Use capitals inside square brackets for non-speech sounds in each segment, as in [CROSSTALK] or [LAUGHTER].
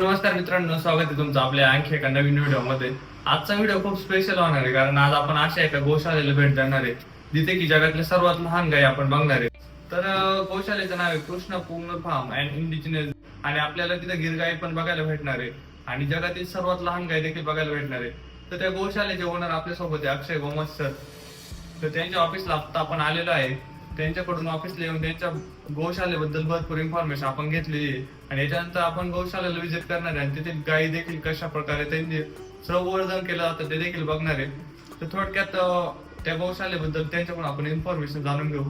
नमस्कार मित्रांनो स्वागत आहे तुमचं आपल्या आणखी एका नवीन व्हिडिओमध्ये आजचा व्हिडिओ खूप स्पेशल होणार आहे कारण आज आपण अशा एका गोशाळेला भेट देणार आहे जिथे की जगातले सर्वात लहान गाय आपण बघणार आहे. तर गोशाळेचं नाव आहे कृष्ण पूर्ण फार्म अँड इंडिजिनियस आणि आपल्याला तिथे गिरगाई पण बघायला भेटणार आहे आणि जगातील सर्वात लहान गाय देखील बघायला भेटणार आहे. तर त्या गोशाळेचे ओनर आपल्यासोबत आहे अक्षय गोमत सर. तर त्यांच्या ऑफिसला आत्ता आपण आलेलो आहे. त्यांच्याकडून ऑफिसला येऊन त्यांच्या गोशाळेबद्दल भरपूर इन्फॉर्मेशन आपण घेतलेली आहे. आणि याच्यानंतर आपण गौशालेला विजिट करणार आहे. आणि तिथे गायी देखील कशा प्रकारे त्यांचे संवर्धन केलं जातं ते देखील बघणार आहे. तर थोडक्यात त्या गौशालेबद्दल त्यांच्याकडून आपण इन्फॉर्मेशन जाणून घेऊ.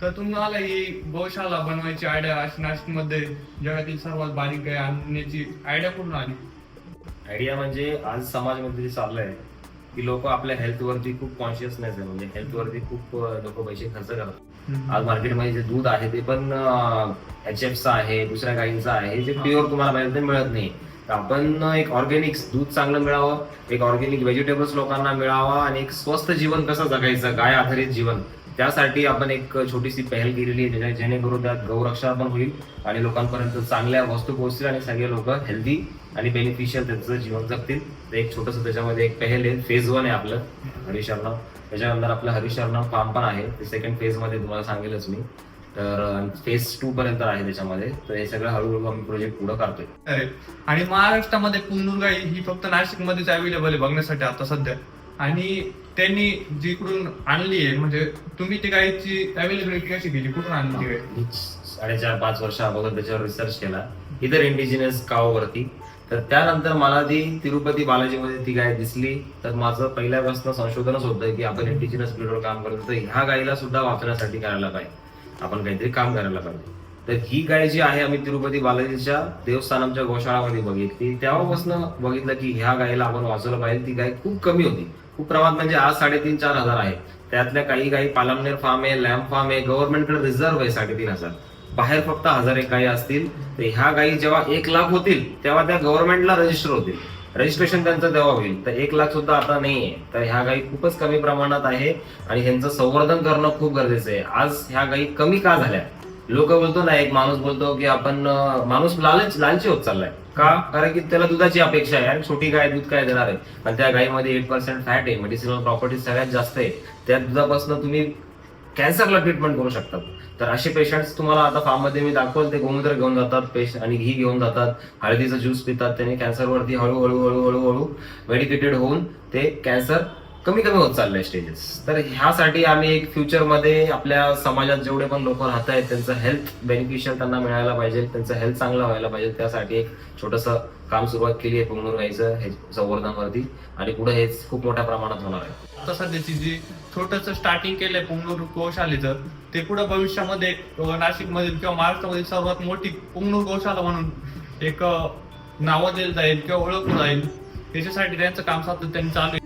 तर तुम्हाला ही गौशाला बनवायची आयडिया नाशिकमध्ये जगातील सर्वात बारीक गाय आणण्याची आयडिया कुठून आली? आयडिया म्हणजे आज समाजामध्ये जे चाललंय की लोक आपल्या हेल्थ वरती खूप कॉन्शियसनेस आहे म्हणजे हेल्थ वरती खूप लोक पैसे खर्च करतात. आज मार्केटमध्ये जे दूध आहे ते पण एच एफचं आहे दुसऱ्या गायींचं आहे जे प्युअर तुम्हाला बाहेर मिळत नाही. तर आपण एक ऑर्गॅनिक दूध चांगलं मिळावं एक ऑर्गॅनिक व्हेजिटेबल्स लोकांना मिळावा आणि एक स्वस्थ जीवन कसं जगायचं गाय आधारित जीवन. त्यासाठी आपण एक छोटीशी पहल केलेली आहे ज्याच्या- जेणेकरून त्यात गौरक्षा पण होईल आणि लोकांपर्यंत चांगल्या वस्तू पोहोचतील आणि सगळे लोक हेल्दी आणि बेनिफिशियल त्यांचं जीवन जगतील. तर एक छोटस त्याच्यामध्ये एक पहल आहे. फेज वन आहे आपलं हरिशर्णा त्याच्यानंतर आपलं हरिशर्णा फार्म पण आहे. ते सेकंड फेजमध्ये तुम्हाला सांगेलच मी. तर फेज टू पर्यंत आहे त्याच्यामध्ये. तर हे सगळं हळूहळू आम्ही प्रोजेक्ट पुढे करतोय अरे आणि महाराष्ट्रामध्ये पुंगनूर ही फक्त नाशिक मध्येच अवेलेबल आहे बघण्यासाठी आता सध्या. आणि त्यांनी जिकडून आणली आहे म्हणजे तुम्ही ती गायची अवेलेबिलिटी कशी केली कुठून आणली ती गाय साडेचार पाच वर्ष अगोदर त्याच्यावर रिसर्च केला. इतर इंडिजिनस काववरती तर त्यानंतर मला ती तिरुपती बालाजीमध्ये ती गाय दिसली तर माझं पहिल्यापासून संशोधनच होतं की आपण इंडिजिनस ब्रीडवर काम करतो तर ह्या गायीला सुद्धा वाचण्यासाठी करायला पाहिजे. आपण काहीतरी काम करायला पाहिजे. तर ही गाय जी आहे आम्ही तिरुपती बालाजीच्या देवस्थानांच्या गोशाळामध्ये बघितली. तेव्हापासून बघितलं की ह्या गायीला आपण वाचवलं पाहिजे. ती गाय खूप कमी होती. खूप प्रमाणात म्हणजे आज साडेतीन चार हजार आहे. त्यातल्या काही गायी पालमनेर फार्म आहे लॅम्प फार्म आहे गव्हर्नमेंटकडे रिझर्व्ह आहे साडेतीन हजार. बाहेर फक्त हजार एक गायी असतील. तर ह्या गायी जेव्हा एक लाख होतील तेव्हा त्या गव्हर्नमेंटला रजिस्टर होतील. रजिस्ट्रेशन त्यांचं तेव्हा होईल. तर एक लाख सुद्धा आता नाहीये. तर ह्या गायी खूपच कमी प्रमाणात आहे आणि ह्यांचं संवर्धन करणं खूप गरजेचं आहे. आज ह्या गायी कमी का झाल्या? लोक बोलतो ना एक माणूस बोलतो की आपण माणूस लालच लालची होत चाललाय. का? कारण की त्याला दुधाची अपेक्षा आहे आणि छोटी गाय दूध काय देणार आहे? पण त्या गायीमध्ये एट पर्सेंट फॅट आहे मेडिसिनल प्रॉपर्टीज सगळ्यात जास्त आहे. त्या दुधापासून तुम्ही कॅन्सरला ट्रीटमेंट करू शकतात तर असे पेशंट्स तुम्हाला आता फार्ममध्ये मी दाखवल ते गोमूत्र घेऊन जातात पेशंट आणि घी घेऊन जातात हळदीचा ज्यूस पितात त्याने कॅन्सरवरती हळूहळू हळूहळू हळू मेडिकेटेड होऊन ते कॅन्सर कमी कमी होत चाललंय स्टेजेस तर ह्यासाठी आम्ही एक फ्युचरमध्ये आपल्या समाजात जेवढे पण लोक राहत आहेत त्यांचं हेल्थ बेनिफिशियल त्यांना मिळायला पाहिजे त्यांचं हेल्थ चांगलं व्हायला पाहिजे. त्यासाठी एक छोटस काम सुरुवात केली आहे पुंगनूर गाईचं हे संवर्धनवरती. आणि पुढे हेच खूप मोठ्या प्रमाणात होणार आहे. आता सध्याची जी छोटस स्टार्टिंग केलंय पुंगनूर गोशालेचं ते पुढे भविष्यामध्ये नाशिक मधील किंवा महाराष्ट्रामधील सर्वात मोठी पुंगनूर गोशाला म्हणून एक नावं दिलं जाईल किंवा ओळखलं जाईल. त्याच्यासाठी त्यांचं काम सातत्याने चालू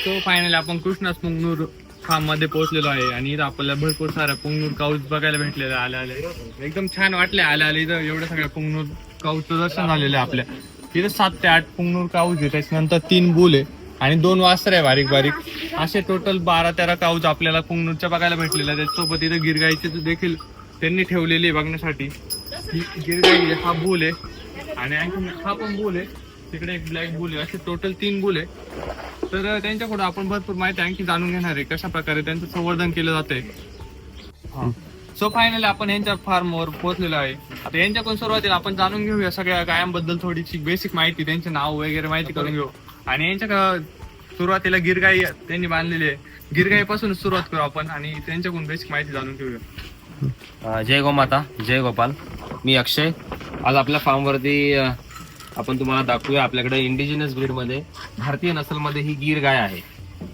सो तो फायनली आपण कृष्णास पुंगनूर फार्ममध्ये पोहोचलेलो आहे. आणि इथं आपल्याला भरपूर साऱ्या पुंगनूर काऊज बघायला भेटलेलं आल्या आले एकदम छान वाटले आल्या आले इथं एवढ्या सगळ्या पुंगनूर काऊचं दर्शन झालेलं आहे आपल्या. इथं सात ते आठ पुंगनूर काऊज आहे. त्याच्यानंतर तीन बुल आहे. आणि दोन वासर आहे बारीक बारीक. असे टोटल बारा तेरा काऊज आपल्याला पुंगनूरच्या बघायला भेटलेला आहेत त्याच्यासोबत इथं गिरगाईचे देखील त्यांनी ठेवलेली आहे बघण्यासाठी. गिरगाई हा बुल आहे. आणि आणखी हा पण बुल आहे. तिकडे एक ब्लॅक बुल आहे. असे टोटल तीन बुल आहे. तर त्यांच्याकडून आपण भरपूर माहिती आणखी जाणून घेणार आहे कशा प्रकारे त्यांचं संवर्धन केलं जाते सो फायनली आपण यांच्या फार्मवर पोहोचलेलो आहे. आता यांच्याकडून सुरुवातीला आपण जाणून घेऊया सगळ्या गायांबद्दल थोडीशी बेसिक माहिती त्यांचे नाव वगैरे माहिती करून घेऊ. आणि यांच्या सुरुवातीला गिरगाई त्यांनी बांधलेली आहे. गिरगाईपासून सुरुवात करू आपण आणि त्यांच्याकडून बेसिक माहिती जाणून घेऊया. जय जय गोमाता जय गोपाल. मी अक्षय. आज आपल्या फार्मवरती आपण तुम्हाला दाखवूया आपल्याकडे इंडिजिनसमध्ये भारतीय नसलमध्ये ही गीर गाय आहे.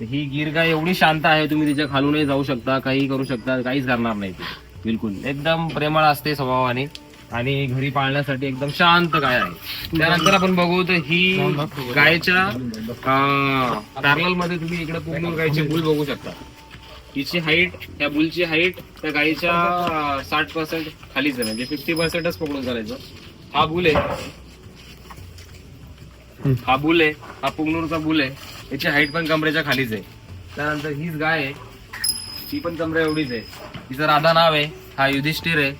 ही गीर गाय एवढी शांत आहे तुम्ही तिच्या खालूनही जाऊ शकता काही करू शकता काहीच करणार नाही ती. बिलकुल. एकदम प्रेमळ असते स्वभावाने आणि घरी पाळण्यासाठी एकदम शांत गाय आहे. त्यानंतर आपण बघू तर ही गायच्या पॅरलमध्ये तुम्ही इकडे पूर्ण गायचे बुल बघू शकता. हिची हाईट त्या बुलची हाईट त्या गायीच्या साठ पर्सेंट खालीच आहे म्हणजे फिफ्टी पर्सेंटच पकडून चालायचं. हा बुल आहे. हा बुल आहे हा पुंगनूरचा बुल आहे. याची हाईट पण कमरेच्या खालीच आहे. त्यानंतर हीच गाय आहे. ती पण कमरे एवढीच आहे. तिचं राधा नाव आहे. हा युधिष्ठिर आहे.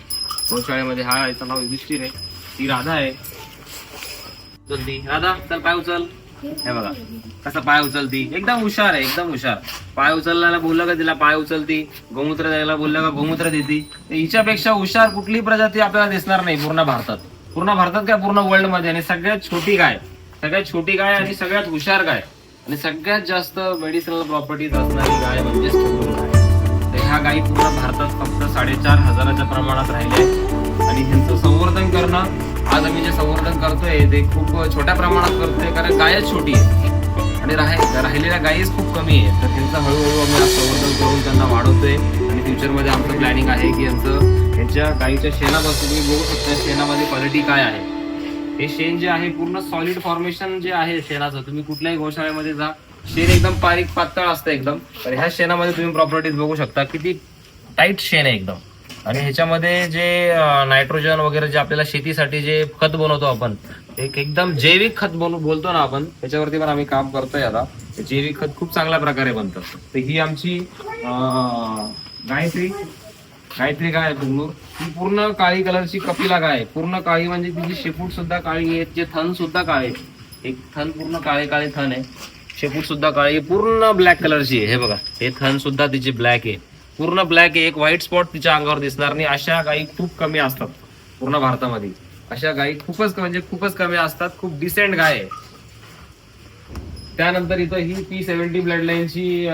गोशाळेमध्ये हा याचं नाव युधिष्ठिर आहे. ती राधा आहे. राधा चल पाय उचल. हे बघा. कसं पाय उचलती. एकदम हुशार आहे एकदम हुशार. पाय उचलल्याला बोललं का तिला पाय उचलती? गोमूत्र द्यायला बोललं का गोमूत्र देती? हिच्यापेक्षा हुशार कुठली प्रजाती आपल्याला दिसणार नाही पूर्ण भारतात. पूर्ण भारतात काय? पूर्ण वर्ल्डमध्ये. आणि सगळ्यात छोटी गाय. सगळ्यात छोटी गाय आणि सगळ्यात हुशार गाय. आणि सगळ्यात जास्त मेडिसिनल प्रॉपर्टीज असणारी गाय म्हणजेच गाय. तर ह्या गायी पूर्ण भारतात फक्त साडेचार हजाराच्या प्रमाणात राहिल्या आहेत. आणि ह्यांचं संवर्धन करणं आज आम्ही जे संवर्धन करतोय ते खूप छोट्या प्रमाणात करतोय कारण गायच छोटी आहे. आणि राह- राहिलेल्या गायीच खूप कमी आहे. तर त्यांचं हळूहळू आम्ही संवर्धन करून त्यांना वाढवतोय. आणि फ्युचरमध्ये आमचं प्लॅनिंग आहे की यांचं यांच्या गायीच्या शेणापासून तुम्ही बघू शकता शेणामध्ये क्वालिटी काय आहे. हे शेण जे आहे पूर्ण सॉलिड फॉर्मेशन जे आहे शेणाचं तुम्ही कुठल्याही गोशाळेमध्ये जा शेण एकदम बारीक पातळ असतं एकदम. तर ह्या शेणामध्ये तुम्ही प्रॉपर्टीज बघू शकता किती टाईट शेण आहे एकदम. आणि ह्याच्यामध्ये जे नायट्रोजन वगैरे जे आपल्याला शेतीसाठी जे खत बनवतो आपण एक एकदम जैविक खत बनू बोलतो ना आपण त्याच्यावरती पण आम्ही काम करतोय आता. जैविक खत खूप चांगल्या प्रकारे बनतं. तर ही आमची गायत्री काहीतरी काय आहे पूर्ण ही पूर्ण काळी कलरची कपिला गाय पूर्ण काळी म्हणजे तिची शेपूट सुद्धा काळी आहे तिचे थन सुद्धा काळे एक थन पूर्ण काळे काळे थन आहे. शेपूट सुद्धा काळी आहे. पूर्ण ब्लॅक कलरची आहे. हे बघा हे थन सुद्धा तिची ब्लॅक आहे. पूर्ण ब्लॅक आहे. एक व्हाईट स्पॉट तिच्या अंगावर दिसणार नाही. अशा गायी खूप कमी असतात पूर्ण भारतामध्ये. अशा गायी खूपच म्हणजे खूपच कमी असतात. खूप डिसेंट गाय आहे. त्यानंतर इथं ही पी सेव्हन्टी ब्लड लाईनची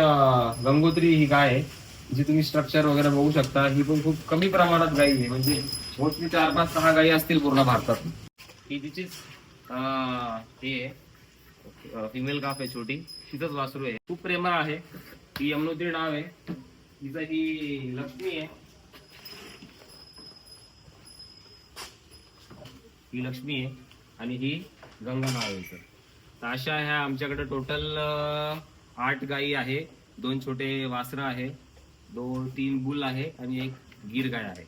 गंगोत्री ही गाय आहे. जी तुम्ही स्ट्रक्चर वगैरे बघू शकता ही पण खूप कमी प्रमाणात गायी आहे. म्हणजे मोस्टली चार पाच सहा गायी असतील पूर्ण भारतात. ही तिचीच हे आहे. फिमेल काफ आहे छोटी. तिथंच वासरू आहे. खूप प्रेमळ आहे. ही यमुनोत्री नाव आहे. तिचं ही लक्ष्मी आहे. ही लक्ष्मी आहे. आणि ही गंगा नाव आहे तर अशा ह्या आमच्याकडे टोटल आठ गायी आहे. दोन छोटे वासरं आहे. दोन तीन बुल आहे आणि एक गीर गाय आहे.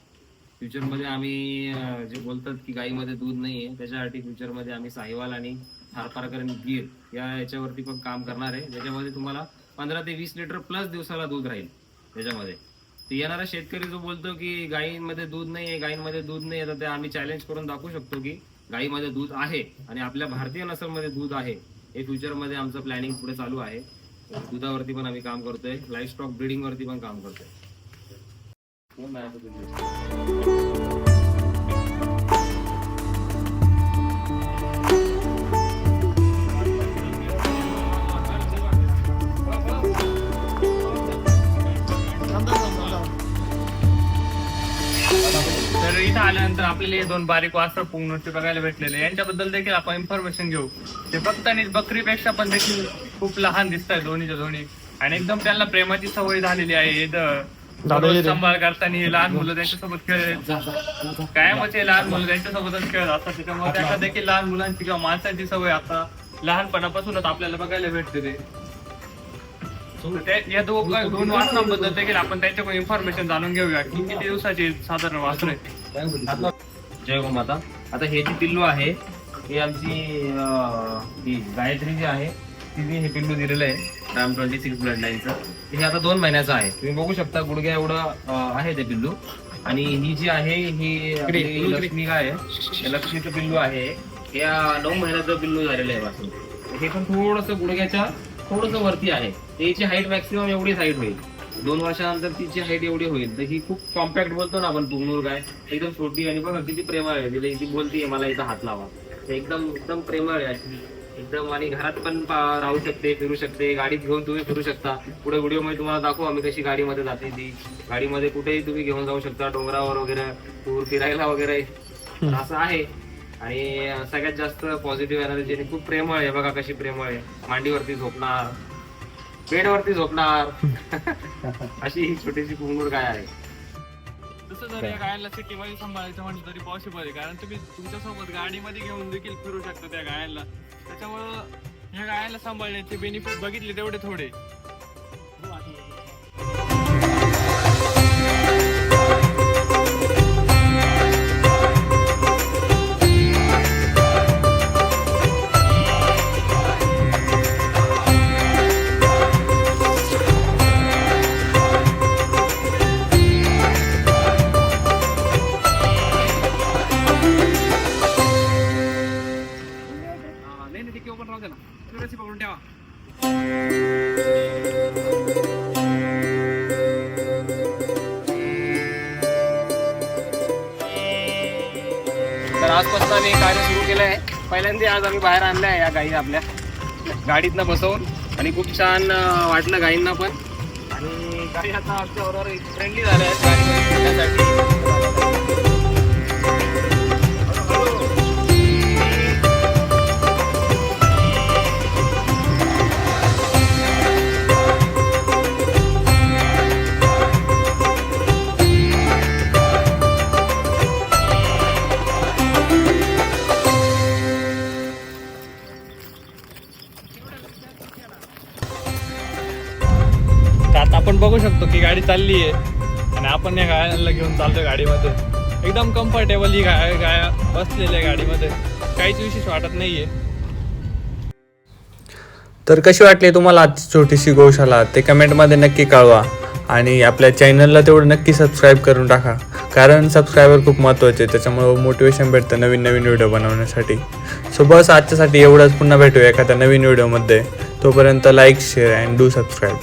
फ्युचरमध्ये आम्ही जे बोलतात की गाईमध्ये दूध नाही आहे त्याच्यासाठी फ्युचरमध्ये आम्ही साहिवाल आणि थारपारकर आणि गीर या याच्यावरती पण काम करणार आहे. ज्याच्यामध्ये तुम्हाला पंधरा ते वीस लिटर प्लस दिवसाला दूध राहील त्याच्यामध्ये. तर येणारा शेतकरी जो बोलतो की गायींमध्ये दूध नाही आहे गायींमध्ये दूध नाही आहे तर ते आम्ही चॅलेंज करून दाखवू शकतो की गायीमध्ये दूध आहे आणि आपल्या भारतीय नसलमध्ये दूध आहे. हे फ्युचरमध्ये आमचं प्लॅनिंग पुढे चालू आहे. दुधावरती पण आम्ही काम करतोय. लाईफ स्टॉक ब्रिडिंग वरती पण काम करतोय. तर इथं आल्यानंतर आपल्याला हे दोन बारीक वासर पुंगनुष्टी बघायला भेटलेले. यांच्याबद्दल देखील आपण इन्फॉर्मेशन घेऊ. ते फक्त आणि बकरीपेक्षा पण देखील खूप लहान दिसत आहे दोन्हीच्या दोन्ही. आणि एकदम त्यांना प्रेमाची सवय झालेली आहे. सांभाळ करताना हे लहान मुलं त्यांच्यासोबत खेळ कायमच हे लहान मुलं त्यांच्यासोबतच खेळत असतात. त्याच्यामुळे त्यांना देखील लहान मुलांची किंवा माणसांची सवय आता लहानपणापासूनच आपल्याला बघायला भेटते ते. या दोन दोन वासनांबद्दल देखील आपण त्यांच्याकडून इन्फॉर्मेशन जाणून घेऊया. की किती दिवसाची साधारण आहे जय गो माता. आता हे जी पिल्लू आहे ही आमची ही गायत्री जी आहे तिने हे पिल्लू दिलेलं आहे राम ट्वेंटी सिक्स ब्लड लाईनचं हे आता दोन महिन्याचं आहे. तुम्ही बघू शकता गुडघ्या एवढं आहे ते पिल्लू. आणि ही जी आहे ही लक्ष्मी गाय आहे. हे लक्ष्मीचं पिल्लू आहे. या नऊ महिन्याचं पिल्लू झालेलं आहे पासून हे पण थोडस गुडघ्याच्या थोडस वरती आहे. त्याची हाईट मॅक्सिमम एवढीच हाईट होईल. दोन वर्षानंतर तिची हाईट एवढी होईल. तर ही खूप कॉम्पॅक्ट बोलतो ना आपण पुंगनूर काय एकदम छोटी आणि बघा किती प्रेमळ आहे. तिला ती बोलतीये मला इथं हात लावा. एकदम एकदम प्रेमळ आहे अशी. एकदम आणि घरात पण राहू शकते फिरू शकते. गाडीत घेऊन तुम्ही फिरू शकता. पुढे व्हिडिओमध्ये तुम्हाला दाखवू आम्ही कशी गाडीमध्ये जाते ती. गाडीमध्ये कुठेही तुम्ही घेऊन जाऊ शकता. डोंगरावर वगैरे टूर फिरायला वगैरे. असं आहे. आणि सगळ्यात जास्त पॉझिटिव्ह एनर्जी खूप प्रेमळ आहे. बघा कशी प्रेमळ आहे. मांडीवरती झोपणार. बेडवरती झोपणार. [LAUGHS] अशी ही छोटीशी पुंगूर गाय आहे. तसं जर या गायांना सिटीमध्ये सांभाळायचं म्हटलं तरी पॉसिबल आहे. कारण तुम्ही तुमच्यासोबत गाडीमध्ये घेऊन देखील फिरू शकता त्या गायांना. त्याच्यामुळं ह्या गायांना सांभाळण्याचे बेनिफिट बघितले तेवढे थोडे. पहिल्यांदा आज आम्ही बाहेर आणल्या या गाई आपल्या. गाडीतनं बसवून. आणि खूप छान वाटलं गाईंना पण. आणि गाई आता आमच्याबरोबर फ्रेंडली झाल्या आहेत. बघू शकतो की गाडी चालली आहे. आणि आपण या गाड्यांना घेऊन चालतो गाडीमध्ये. एकदम कम्फर्टेबल ही गाय गाया बसलेल्या गाडीमध्ये. काहीच विशेष वाटत नाहीये. तर कशी वाटली तुम्हाला आजची छोटीशी गोशाला? ते कमेंटमध्ये नक्की कळवा. आणि आपल्या चॅनलला तेवढं नक्की सबस्क्राईब करून टाका. कारण सबस्क्रायबर खूप महत्त्वाचे आहे त्याच्यामुळं मोटिवेशन भेटतं नवीन नवीन व्हिडिओ बनवण्यासाठी. सो बस आजच्यासाठी एवढंच. पुन्हा भेटूया एखाद्या नवीन व्हिडिओमध्ये तोपर्यंत like share and do subscribe